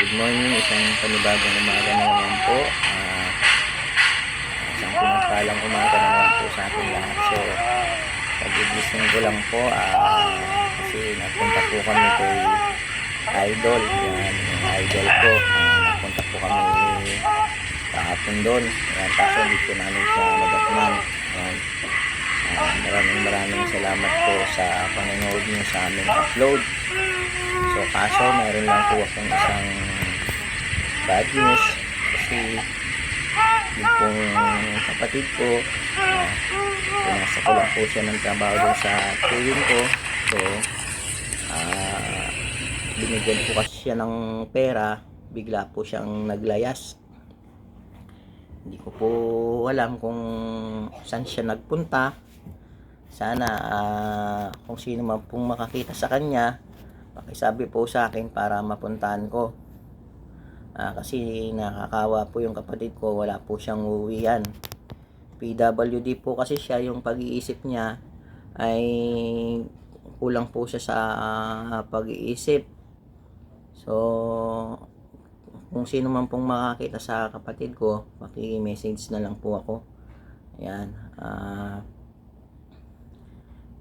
Good morning, isang panibagong umaga na naman po. Ah, isang pinagpalang umaga na naman po sa ating lahat. So, pagigising ko lang po ah, kasi napunta po kami kay Idol. Yan, idol ko. Ah, napunta po kami kahapon doon. Yan, kaso hindi ko namin siya nadatnan. Yan. Ah, maraming maraming salamat po sa panonood niyo sa aming upload. So kaso meron lang po akong isang bad news. Kasi yung pong kapatid ko uh, pinasa ko lang po siya ng trabaho doon sa tuwing ko. So ah binigyan ko kasi siya ng pera. Bigla po siyang naglayas. Hindi ko po alam kung saan siya nagpunta. Sana ah, kung sino man pong makakita sa kanya pakisabi po sa akin para mapuntahan ko. Ah, kasi nakakawa po yung kapatid ko. Wala po siyang uwian PWD po kasi siya. Yung pag-iisip niya ay kulang po siya sa ah, pag-iisip. So kung sino man pong makakita sa kapatid ko paki-message na lang po ako. Ayan ah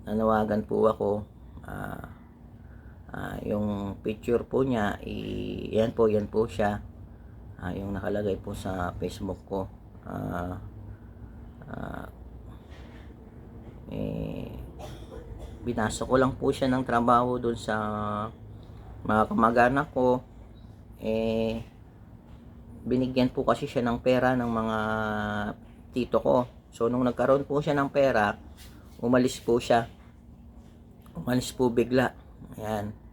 nanawagan po ako. Ah ah, yung picture po niya i yan po yan po siya. Ah, yung nakalagay po sa Facebook ko. Ah, ah, eh binasa ko lang po siya ng trabaho doon sa mga kamag-anak ko. Eh binigyan po kasi siya ng pera ng mga tito ko. So nung nagkaroon po siya ng pera umalis po siya. Umalis po bigla. Ayan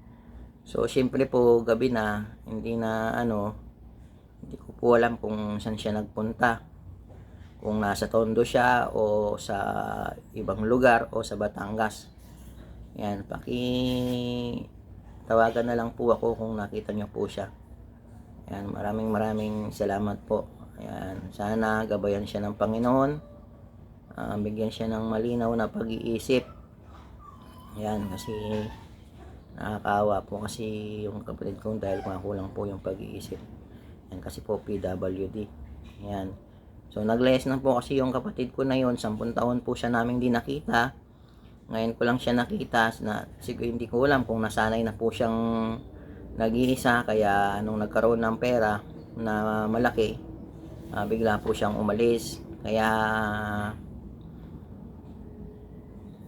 so syempre po gabi na. Hindi na ano hindi ko po alam kung saan siya nagpunta. Kung nasa Tondo siya o sa ibang lugar o sa Batangas. Yan paki tawagan na lang po ako kung nakita niyo po siya. Yan maraming maraming salamat po. Yan sana gabayan siya ng Panginoon. Ah, bigyan siya ng malinaw na pag-iisip. Yan kasi nakakaawa po kasi yung kapatid ko dahil kulang po yung pag-iisip. Yan kasi po PWD yan. So naglayas na po kasi yung kapatid ko na yon 10 taon po siya naming di nakita. Ngayon ko lang siya nakita. Na siguro hindi ko alam kung nasanay na po siyang nag-iisa. Kaya nung nagkaroon ng pera na malaki ah, bigla po siyang umalis. Kaya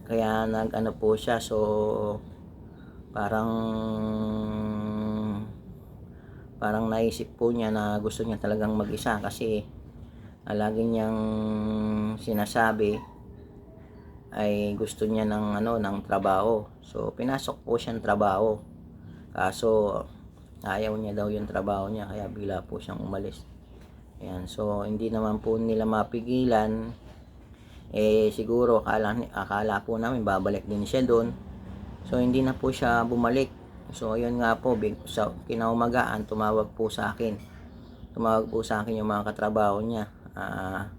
kaya nag ano po siya. So parang parang naisip po niya na gusto niya talagang mag-isa kasi ah, lagi niyang sinasabi ay gusto niya ng ano ng trabaho. So pinasok po siyang trabaho. Kaso ayaw niya daw yung trabaho niya kaya bila po siyang umalis. Ayan, so hindi naman po nila mapigilan. Eh siguro akala, akala po namin babalik din siya doon so hindi na po siya bumalik. So yun nga po big, sa kinaumagaan tumawag po sa akin. Tumawag po sa akin yung mga katrabaho niya. Ah,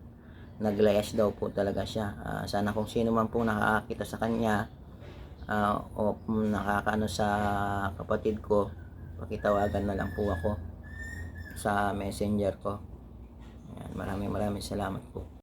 naglayas daw po talaga siya. Ah, sana kung sino man po nakakita sa kanya ah, o nakakaano sa kapatid ko pakitawagan na lang po ako sa messenger ko. Ayan, maraming maraming salamat po